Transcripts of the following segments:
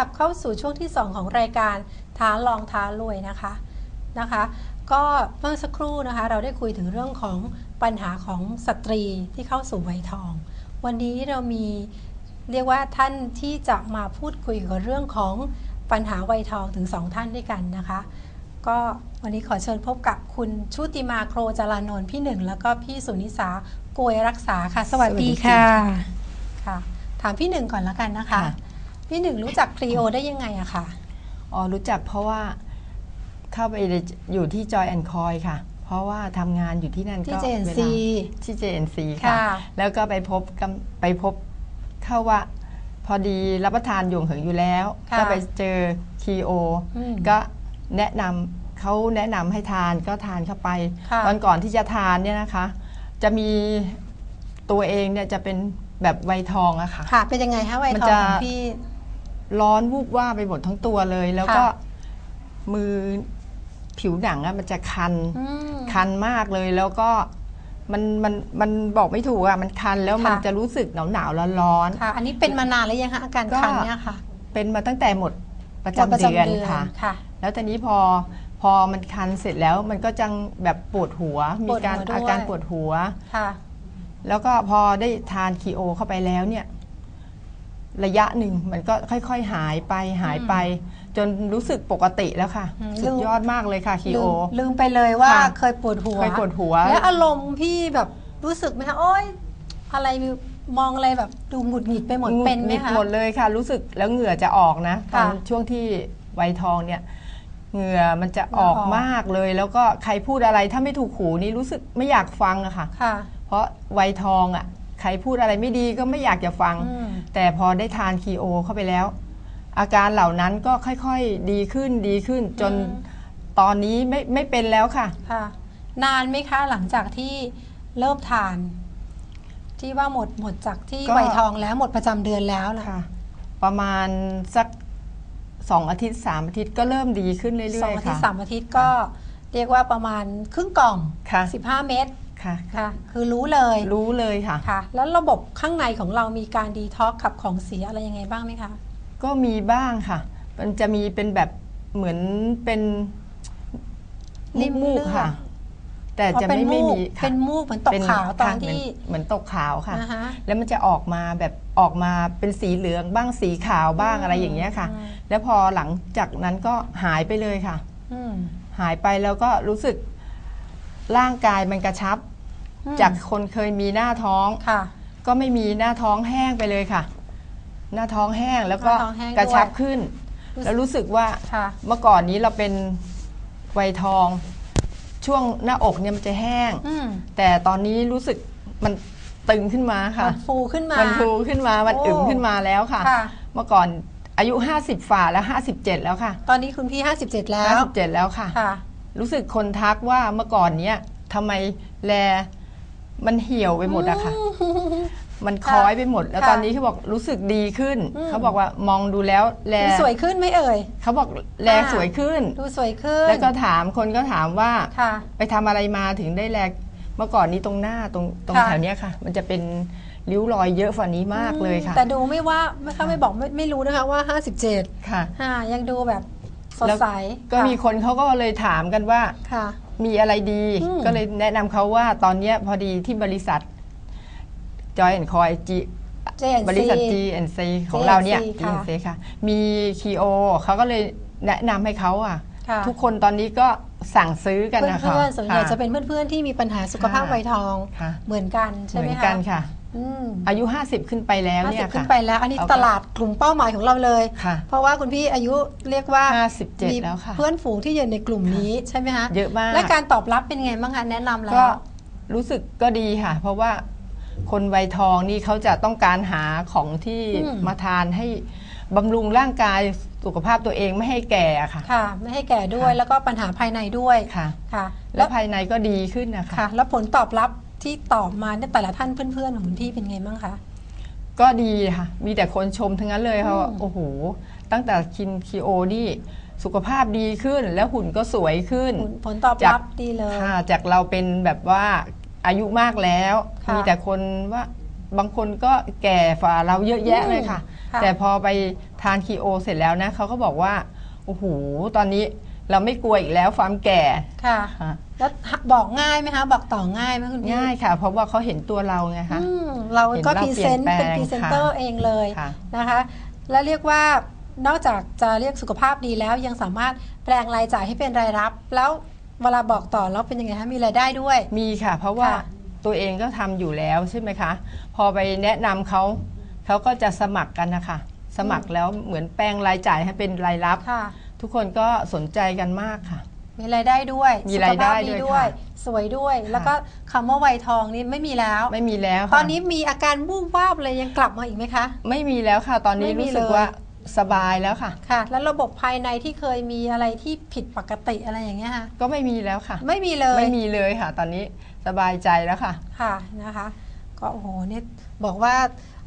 กลับเข้าสู่ช่วงที่ 2 ของรายการท้าลองท้ารวยนะคะนะคะ ก็เมื่อสักครู่นะคะ เราได้คุยถึงเรื่องของปัญหาของสตรีที่เข้าสู่วัยทอง วันนี้เรามีเรียกว่าท่านที่จะมาพูดคุยเกี่ยวกับเรื่องของปัญหาวัยทองถึง 2 ท่านด้วยกันนะคะ ก็วันนี้ขอเชิญพบกับคุณชุติมาโครจารานนท์พี่หนึ่งแล้วก็พี่สุนิสาโกยรักษาค่ะ สวัสดีค่ะค่ะ ถามพี่หนึ่งก่อนแล้วกันนะคะค่ะ พี่หนึ่งรู้จักคลีโอได้ยังไงอะคะอ๋อรู้จักเพราะว่าเข้าไปอยู่ที่จอยแอนคอยค่ะ เพราะว่าทำงานอยู่ที่นั่นที่ก็ JNC วลาที่ JNC ค่ะ ค่ะ แล้วก็ไปพบกำไปพบเข้าว่า พอดีรับประทานหยงเหิงอยู่แล้ว ค่ะก็ไปเจอคีโออืมก็แนะนำเขาแนะนำให้ทานก็ทานเข้าไป ค่ะ ตอนก่อนที่จะทานเนี่ยนะคะ จะมีตัวเองเนี่ยจะเป็นแบบไวยทองอะค่ะ ค่ะ เป็นยังไงคะวัยมันทองจะของพี่ ร้อนวูบว่าบไปหมดทั้งตัวเลย แล้วก็ค่ะมือผิวหนังอะมันจะคันอืมคันมากเลยแล้วก็มันมันมันบอกไม่ถูกอะมันคันแล้วมันค่ะจะรู้สึกหนาวหนาวร้อนร้อนค่ะอันนี้เป็นมานานแล้วยังคะอาการก็คันเนี่ยค่ะๆเป็นมาตั้งแต่หมดประหมดจำเดือนค่ะค่ะ แล้วตอนนี้พอพอมันคันเสร็จแล้วมันก็จังแบบปวดหัว มีการปวดหัวด้วยอาการปวดหัวค่ะแล้วก็พอได้ทานคีโอเข้าไปแล้วเนี่ย ระยะหนึ่งมันก็ค่อยๆหายไปหายไป จนรู้สึกปกติแล้วค่ะ อืม สุดยอดมากเลยค่ะคีลืโอมลืมไปเลยว่าค่ะ เคยปวดหัว เคยปวดหัว แล้วอารมณ์พี่แบบรู้สึกไหมคะโอ๊ยอะไรมองอะไรแบบดูหงุดหงิดไปหมดเป็นไหมงิดคะ หมดเลยค่ะ รู้สึกแล้วเหงื่อจะออกนะตอนค่ะช่วงที่วัยทองเนี่ย เหงื่อมันจะออกเหงื่อออก มากเลย แล้วก็ใครพูดอะไรถ้าไม่ถูกหูนี่รู้สึกไม่อยากฟังอะค่ะ ค่ะ เพราะวัยทองอะ ใครพูดอะไรไม่ดีก็ไม่อยากจะฟังอืมแต่พอได้ทานคีโอเข้าไปแล้ว อาการเหล่านั้นก็ค่อยๆดีขึ้นดีขึ้น จนอืมตอนนี้ไม่ไม่เป็นแล้วค่ะค่ะ นานไหมคะหลังจากที่เริ่มทาน ที่ว่าหมดหมดจากที่ก็วัยทองแล้วหมดประจำเดือนแล้วล่ะค่ะประมาณสักสองอาทิตย์สามอาทิตย์ก็เริ่มดีขึ้นเรื่สองอยอาๆทิตค่ะย์สามอาทิตย์ก็เรียกว่าประมาณครึ่งกล่องค่ะ15เม็ด ค่ะค่ะคือรู้เลยรู้เลยค่ะ ค่ะ แล้วระบบข้างในของเรามีการดีท็อกขับของเสียอะไรยังไงบ้างไหมคะ ก็มีบ้างค่ะ มันจะมีเป็นแบบเหมือนเป็นริ่มมูกเลือดๆค่ะ แต่อ๋อจะเป็นไม่ไม่มูกมีค่ะเป็นมูกเหมือนตกเป็นขาวตอนค่ะที่เหมืเหมือนตกขาวค่ะอ่าฮะแล้วมันจะออกมาแบบออกมาเป็นสีเหลืองบ้างสีขาวบ้างอะไรอย่างเงี้ยค่ะอืมแล้วพอหลังจากนั้นก็หายไปเลยค่ะอืมหายไปแล้วก็รู้สึก ร่างกายมันกระชับ อืมจากคนเคยมีหน้าท้อง ค่ะ ก็ไม่มีหน้าท้องแห้งไปเลยค่ะ หน้าท้องแห้งแล้วก็หน้าท้องแห้งด้วย กระชับขึ้นรู้สึกแล้วรู้สึกว่า ค่ะ เมื่อก่อนนี้เราเป็นวัยทอง ช่วงหน้าอกเนี่ยมันจะแห้ง อืมแต่ตอนนี้รู้สึกมันตึงขึ้นมาค่ะ มันฟูขึ้นมา มันฟูขึ้นมา มันโอ้อึมขึ้นมาแล้วค่ะ ค่ะ เมื่อก่อนอายุ 50ฝ่าแล้ว 57 แล้วค่ะตอนนี้คุณพี่ 57 แล้ว 57 แล้วค่ะ ค่ะ รู้สึกคนทักว่าเมื่อก่อนเนี้ยทำไมแลมันเหี่ยวไปหมดอะค่ะ มันคล้อยไปหมด แล้วค่ะตอนนี้เขาบอกรู้สึกดีขึ้นอืมเขาบอกว่ามองดูแล้วแลดูสวยขึ้นไหมเอ่ยเขาบอกแลอ่าสวยขึ้น ดูสวยขึ้น แล้วก็ถามคนก็ถามว่าค่ะไปทำอะไรมาถึงได้แลเมื่อก่อนนี้ตรงหน้าตรงตรงค่ะแถวเนี้ยค่ะ มันจะเป็นริ้วรอยเยอะฝ่านี้มากเลยค่ะ แต่ดูไม่ว่าไม่เขาไม่บอกไม่ไม่รู้นะคะว่า 57 ค่ะค่ะยังดูแบบ สดแล้วใสก็มีคนเขาก็เลยถามกันว่าค่ะมีอะไรดีอืมก็เลยแนะนำเขาว่าตอนเนี้ยพอดีที่บริษัท Joy and Coy G JNC บริษัท GNC ของเราเนี่ยค่ะ GNC ค่ะ มีคีโอเขาก็เลยแนะนำให้เขาอะค่ะ ทุกคนตอนนี้ก็สั่งซื้อกันนะคะเพื่อนๆส่วนใหญ่ค่จะเป็นเพื่อนๆที่มีปัญหาสุขภาพค่ะวัยทองค่ะเหมือนกันใช่เหไหมมือนคะกันค่ะ อืมอายุ 50 ขึ้นไปแล้วห้าเนี่สิยบขึ้ค่ะนไปแล้ว อันนี้เอาก็ตลาดกลุ่มเป้าหมายของเราเลยค่ะเพราะว่าคุณพี่อายุเรียกว่า 57มีแล้วค่ะ เพื่อนฝูงที่อยู่ในกลุ่มนี้ใช่ไหมคะเยอะมาก และการตอบรับเป็นไงบ้างคะแนะนำแล้ก็วรู้สึกก็ดีค่ะ เพราะว่าคนวัยทองนี่เขาจะต้องการหาของที่อืมมาทานให้บำรุงร่างกายสุขภาพตัวเองไม่ให้แก่อะค่ะค่ะ ไม่ให้แก่ด้วยค่ะแล้วก็ปัญหาภายในด้วยค่ะค่ะ แล้แล้ววภายในก็ดีขึ้นนะคะค่ะแล้วผลตอบรับ ที่ตอบมาเนี่ยแต่ละท่านเพื่อนๆของคุณพี่เป็นไงบ้างคะ ก็ดีค่ะ มีแต่คนชมทั้งนั้นเลยค่ะว่าอืมโอ้โห ตั้งแต่กินคีโอนี่สุขภาพดีขึ้นแล้วหุ่นก็สวยขึ้นผลผลตอบจากรับดีเลย ค่ะจากเราเป็นแบบว่าอายุมากแล้ว ค่ะ มีแต่คนว่าบางคนก็แก่ฝ่าเราเยอะแยะเลยค่ะอค่ะ แต่พอไปทานคีโอเสร็จแล้วนะเขาก็บอกว่า โอ้โห ตอนนี้ เราไม่กลัวอีกแล้วความแก่ ค่ะ ค่ะ แล้วบอกง่ายไหมคะ บอกต่อง่ายไหมคุณพี่ง่ายค่ะ เพราะว่าเขาเห็นตัวเราไงคะ อืมเราก็เห็นเราพรีเซนต์เปลี่เป็ยนนแปลงพรีเซนเตอร์ค่ะ เองเลยค่ะ นะคะ และเรียกว่านอกจากจะเรียกสุขภาพดีแล้วยังสามารถแปลงรายจ่ายให้เป็นรายรับ แล้วเวลาบอกต่อแล้วเป็นยังไงคะมีรายได้ด้วย มีค่ะ เพราะว่าค่ะตัวเองก็ทำอยู่แล้วใช่ไหมคะ พอไปแนะนำเขาเขาก็จะสมัครกันนะคะ สมัครแล้วเหมือนแปลงรายจ่ายให้เป็นรายรับ ค่ะ ทุกคนก็สนใจกันมากค่ะ มีรายได้ด้วยมีรายได้สุขภพด้วยด้วยค่ะสวยด้วยแล้วก็คำว่าวัยทองนี่ไม่มีแล้ว ไม่มีแล้วค่ะตอนนี้มีอาการวูบวาบเลยยังกลับมาอีกไหมคะ ไม่มีแล้วค่ะ ตอนนี้ไม่มีรู้สึกเลย ว่าสบายแล้วค่ะ ค่ะ แล้วระบบภายในที่เคยมีอะไรที่ผิดปกติอะไรอย่างเงี้ยค่ะก็ไม่มีแล้วค่ะ ไม่มีเลยไม่มีเลยค่ะ ตอนนี้สบายใจแล้วค่ะ ค่ะนะคะ ก็โอ้โหเนี่ยบอกว่า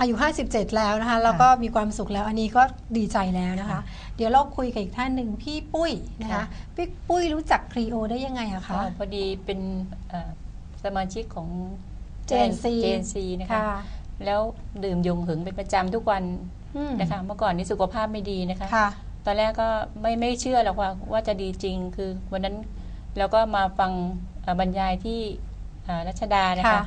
อายุ 57 แล้วนะคะ แล้วก็มีความสุขแล้วอันนี้ก็ดีใจแล้วนะคะ เดี๋ยวเราคุยกับอีกท่านหนึ่งพี่ปุ้ยนะคะค่ะพี่ปุ้ยรู้จักครีโอได้ยังไงอะคะอ๋อพอดีเป็นเอ่อสมาชิกของ JNC JNC นะคะค่ะแล้วดื่มยงหึงเป็นประจำทุกวันอืมนะคะเมื่อก่อนนี้สุขภาพไม่ดีนะคะค่ะตอนแรกก็ไม่ไม่เชื่อหรอกว่าว่าจะดีจริงคือวันนั้นเราก็มาฟังเอ่อบรรยายที่เอ่อรัชดานะคะค่ะ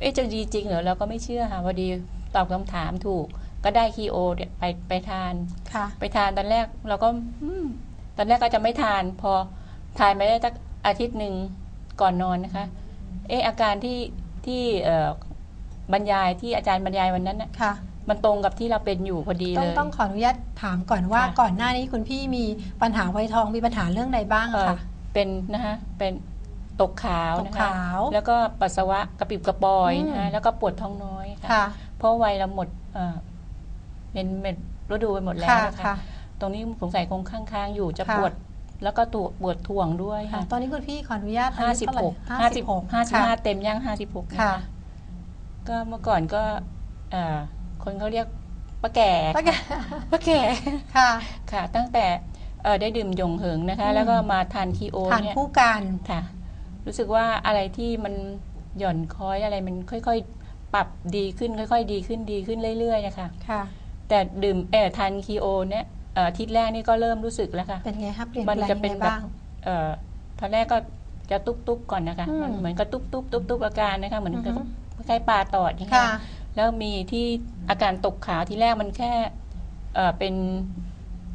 เอ๊ะจะดีจริงเหรอเราก็ไม่เชื่อค่ะพอดี ตอบคำถามถูก ก็ได้คีโอเนี่ยไปไปทาน ค่ะ ไปทานตอนแรกเราก็อืมตอนแรกก็จะไม่ทาน พอทานไปได้สักอาทิตย์หนึ่งก่อนนอนนะคะ เอออาการที่ที่เอ่อบรรยายที่อาจารย์บรรยายวันนั้นน่ะค่ะ มันตรงกับที่เราเป็นอยู่พอดีต้อเลงย ต้องขออนุญาตถามก่อนว่าค่ะ ก่อนหน้านี้คุณพี่มีปัญหาไวยทองมีปัญหาเรื่องใดบ้างเอ่อะอค่ะเป็นนะคะเป็นตกขาวนะตกคะ ขาว แล้วก็ปัสสาวะกระปิบกระปอยอืมนะคะแล้วก็ปวดท้องน้อยค่ะ ค่ะ เพราะวัยเราหมดเอ่อเป็นเป็นฤดูไปหมดแล้วค่ะนะคะค่ะตรงนี้สงสัยคงค้างๆอยู่จะค่ะปวดแล้วก็ตัวปวดถ่วงด้วยค่ะค่ะ ตอนนี้คุณพี่ขออนุญาตห้าสิบหกห้าสิบหกห้าสิบห้าเต็มย่างห้าสิบหกค่ะ ก็เมื่อก่อนก็เอ่อคนเขาเรียกป้าแก่ป้าแก่ป้าแก่ค่ะ ค่ะ ตั้งแต่เอ่อได้ดื่มยงเหิงนะคะอืมแล้วก็มาทานคีโอทานเนี่ยคู่กันค่ะ รู้สึกว่าอะไรที่มันหย่อนคล้อยอะไรมันค่อย ๆ ปรับดีขึ้นค่อยๆ ดีขึ้นดีขึ้นเรื่อยๆนะคะค่ะ แต่ดื่มเอ่อทานคีโอเนี่ยเอ่ออาทิตย์แรกนี่ก็เริ่มรู้สึกแล้วค่ะ เป็นไงครับเปลี่ยนมันแปลงจะยังเป็นไงแบบ บ้าง เอ่อตอนแรกก็จะตุ๊บตุ๊บๆก่อนนะคะอืมมันเหมือนกับตุ๊บตุ๊บตุ๊บตุ๊บอาการนะคะเหมือนกับอือฮึ คล้ายๆปลาตอดอย่างเงี้ค่ะยแล้วมีที่อาการตกขาวที่แรกมันแค่เอ่อเป็น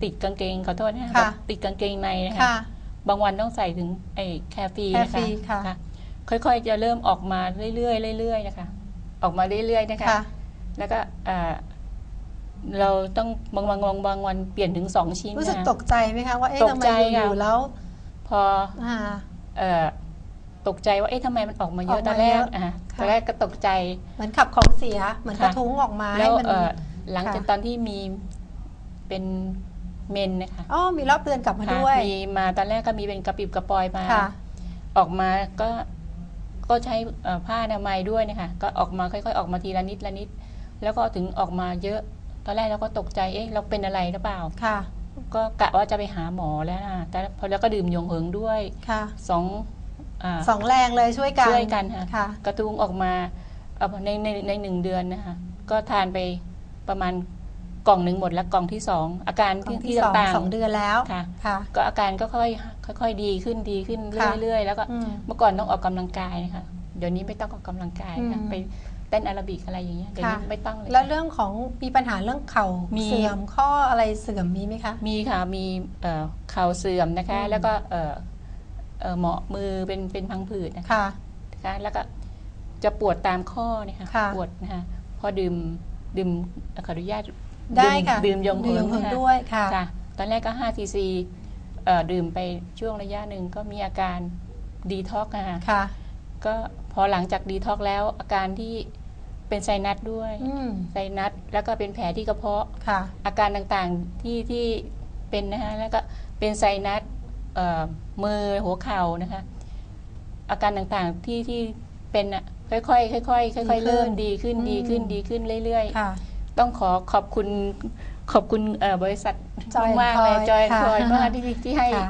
ติดกางเกงขอโทษนะคะค่ะ แบบติดกางเกงในนะคะ ค่ะ บางวันต้องใส่ถึงไอ้แคฟีนะแคฟีคะค่ะค่อยๆ จะเริ่มออกมาเรื่อยๆเรื่อยๆนะคะ ออกมาเรื่อยๆนะคะ ค่ะ แล้วก็เอ่อเราต้องบางวันบางบางวันเปลี่ยนถึงสองชิ้นรู้สึกนะคะตกใจไหมคะว่าเอ๊ะตกทำไมใจอค่ะยู่ๆแล้วพออ่า เอ่อตกใจว่าเอ๊ะทำไมมันออกมาเยอออะกมาตอนแรเยกอะอะค่ะ ตอนแรกก็ตกใจ เหมือนขับของเสีย เหมือนกระค่ะ ทุ้งออกมาแล้วให้มัน เอ่อหลังจากค่ะ ตอนที่มีเป็นเมนนะคะอ๋อมีรอบเดือนกลับมาค่ะด้วย มีมาตอนแรกก็มีเป็นกระปิบกระปอยมา ค่ะ ออกมาก็ ก็ใช้เอ่อผ้าอนามัยด้วยนะคะก็ออกมาค่อยๆ ออกมาทีละนิดละนิด แล้วก็ถึงออกมาเยอะ ตอนแรกเราก็ตกใจเอ๊ะเราเป็นอะไรหรือเปล่าค่ะ ก็กะว่าจะไปหาหมอแล้วนะแต่พอแล้วก็ดื่มยงเหิงด้วยค่ะสองอ่าสองแรงเลยช่วยกันช่วยกันค่ะค่ะกระทุ้งออกมาเอาในในในหนึ่งเดือนนะคะก็ทานไปประมาณกล่องหนึ่งหมดแล้วกล่องที่สองอาการกล่ที่องที่ที่สองต่างสองเดือนแล้วๆค่ะค่ะ ก็อาการก็ค่อย ค่อยๆ ดีขึ้นดีขึ้นค่ะเรื่อยๆ แล้วก็อืมเมื่อก่อนต้องออกกำลังกายนะคะเดี๋ยวนี้ไม่ต้องออกกำลังกายค่ะอืมไปเต้นแอโรบิกอะไรอย่างเงี้ยเดี๋ยวนี้ค่ะ ไม่ต้องเลยแล้วเรื่องของมีปัญหาเรื่องเข่ามี เสื่อมข้ออะไรเสื่อมมีไหมคะ มีค่ะมีเอ่อเข่าเสื่อมนะคะ อืม แล้วก็เอ่อเอ่อเหมาะมือเป็นเป็นพังผืดนะคะค่ะนะคะแล้วก็จะปวดตามข้อเนี่ยค่ะค่ะ ปวดนะคะพอดื่มดื่มขออนุญาตได้ค่ะดื่มยงดื่มยงเหิเหิงงนะคะด้วยค่ะ ค่ะ ตอนแรกก็5 c c เอ่อ ดื่มไปช่วงระยะหนึ่งก็มีอาการดีท็อกนะคะค่ะ ก็พอหลังจากดีท็อกแล้วอาการที่เป็นไซนัสด้วยอืมไซนัสแล้วก็เป็นแผลที่กระเพาะค่ะ อาการต่างๆที่ที่เป็นนะคะแล้วก็เป็นไซนัสเอ่อมือหัวเข่านะคะ อาการต่างๆที่ที่เป็นอะค่อยๆค่อยๆค่อยๆเริ่มดีขึ้นอืมดีขึ้นดีขึ้นเรื่อยค่ะๆต้องขอขอบคุณ ขอบคุณเอ่อบริษัท Joy มากๆเลย Joy จอยค่ะคอยมากที่ที่ให้ค่ะ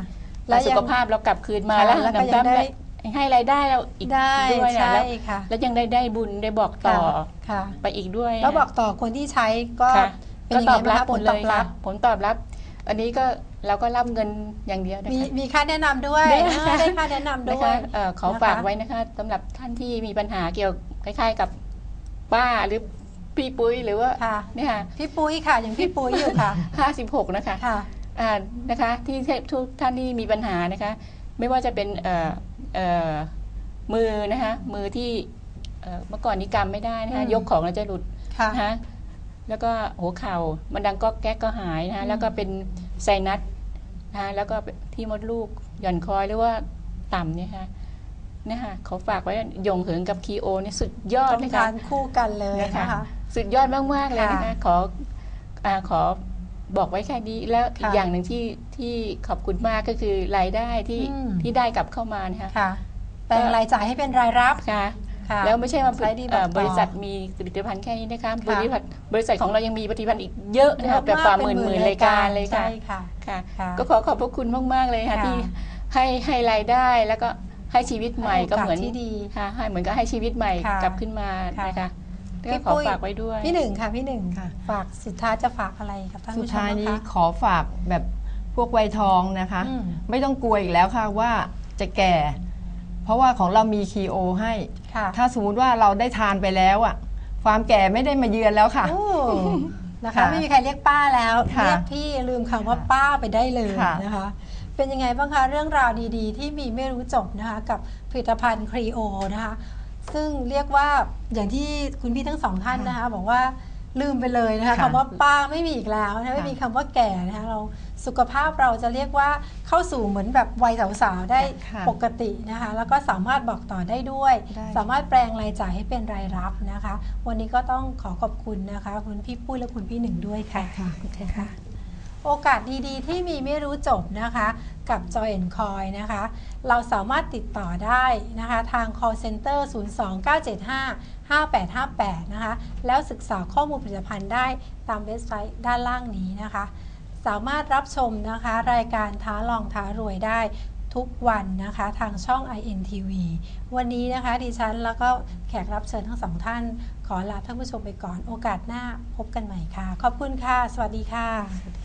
แล้วสุยังขภาพเรากลับคืนมาค่ะแล้วแล้วก็น้ำยังตั้มได้ให้รายได้เราอีกได้ด้วยนะใช่แล้วค่ะแล้วยังได้ได้บุญได้บอกต่อค่ะไปอีกด้วย แล้วนะบอกต่อคนที่ใช้ก็ค่ะเป็นก็ยังตไงอบบ้างรับคะหผมลดตเลอบยรัค่ะบผลตอบรับ อันนี้ก็เราก็รับเงินอย่างเดียวนะมีคะมีค่าแนะนำด้วยได้เออได้ค่าแนะนำนะด้วคะยเอ่อขอนะคะฝากไว้นะคะสำหรับท่านที่มีปัญหาเกี่ยวคล้าย ๆ กับป้าหรือ พี่ปุ้ยหรือว่าค่ะเนี่ยค่ะพี่ปุ้ยค่ะอย่างพี่ปุ้ยอยู่ค่ะห้าสิบหกนะคะค่ะอ่านะคะที่ทุกท่านที่มีปัญหานะคะ ไม่ว่าจะเป็นเอ่อเอ่อมือนะคะมือที่เอ่อเมื่อก่อนนี้กำไม่ได้นะคะอืมยกของแล้วจะหลุดค่ะนะคะแล้วก็หัวเข่ามันดังก็แก๊กก็หายนะอืคะมแล้วก็เป็นไซนัสนะคะแล้วก็ที่มดลูกหย่อนคอยหรือว่าต่ำเนี่ยค่ะเนี่ยค่ะเขาฝากไว้ยงเหิงกับคีโอเนี่ยสุดยอดต้องเลยกาค่ะรคู่กันเลยนะคะนะคะ สุดยอดมากๆเลยนะคะค่ะขออาขอบอกไว้แค่นี้แล้วอีกค่ะอย่างหนึ่งที่ที่ขอบคุณมากก็คือรายได้ที่อืมที่ได้กลับเข้ามานะคะค่ะแปลงรายจ่ายให้เป็นรายรับค่ะค่ะแล้วไม่ใช่ว่าใช้ดีบอกเอ่อต่อบริษัทมีผลิตภัณฑ์แค่นี้นะคะค่ะบริษัทบริษัทของเรายังมีผลิตภัณฑ์อีกเยอะนะคะแบบกว่าหมื่นหมื่นรายการเลยค่ะใช่ค่ะค่ะค่ะ ก็ขอขอบพระคุณมากๆเลยค่ะค่ะที่ให้ให้รายได้แล้วก็ให้ชีวิตใหม่ให้โอกาสก็เหมือนที่ดีค่ะให้เหมือนก็ให้ชีวิตใหม่ค่ะกลับขึ้นมาค่ะนะคะพี่ ก็ขอปุ้ยฝากไว้ด้วย พี่หนึ่งค่ะ พี่หนึ่งค่ะ ฝากสุดท้ายจะฝากอะไรกับท่านสุดผู้ชมท้ายบ้างนี้คะ ขอฝากแบบพวกวัยทองนะคะ อืม ไม่ต้องกลัวอีกแล้วค่ะว่าจะแก่ เพราะว่าของเรามีคีโอให้ ค่ะถ้าสมมุติว่าเราได้ทานไปแล้วอะ ความแก่ไม่ได้มาเยือนแล้วค่ะ โอ้นะคะ ค่ะไม่มีใครเรียกป้าแล้ว ค่ะเรียกพี่ลืมคำว่าป้าไปได้เลยค่ะ นะคะ เป็นยังไงบ้างคะเรื่องราวดีๆ ที่มีไม่รู้จบนะคะ กับผลิตภัณฑ์ครีโอนะคะ ซึ่งเรียกว่าอย่างที่คุณพี่ทั้งสองท่านนะคะ บอกว่าลืมไปเลยนะคะค่ะคำว่าป้าไม่มีอีกแล้วนะคะไม่ค่ะมีคำว่าแก่นะคะเราสุขภาพเราจะเรียกว่าเข้าสู่เหมือนแบบวัยสาวๆได้ค่ะปกตินะคะ แล้วก็สามารถบอกต่อได้ด้วยได้สามารถแปลงรายจ่ายให้เป็นรายรับนะคะ วันนี้ก็ต้องขอขอบคุณนะคะ คุณพี่ปุ้ยและคุณพี่หนึ่งด้วยค่ะค่ะค่ะ โอกาสดีๆ ที่มีไม่รู้จบนะคะกับ Joy Coy นะคะ เราสามารถติดต่อได้นะคะ ทาง call center 02975 5858 นะคะ แล้วศึกษาข้อมูลผลิตภัณฑ์ได้ตามเว็บไซต์ด้านล่างนี้นะคะ สามารถรับชมนะคะ รายการท้าลองท้ารวยได้ทุกวันนะคะ ทางช่อง INTV วันนี้นะคะ ดิฉันแล้วก็แขกรับเชิญทั้งสองท่าน ขอลาท่านผู้ชมไปก่อนโอกาสหน้าพบกันใหม่ค่ะ ขอบคุณค่ะ สวัสดีค่ะ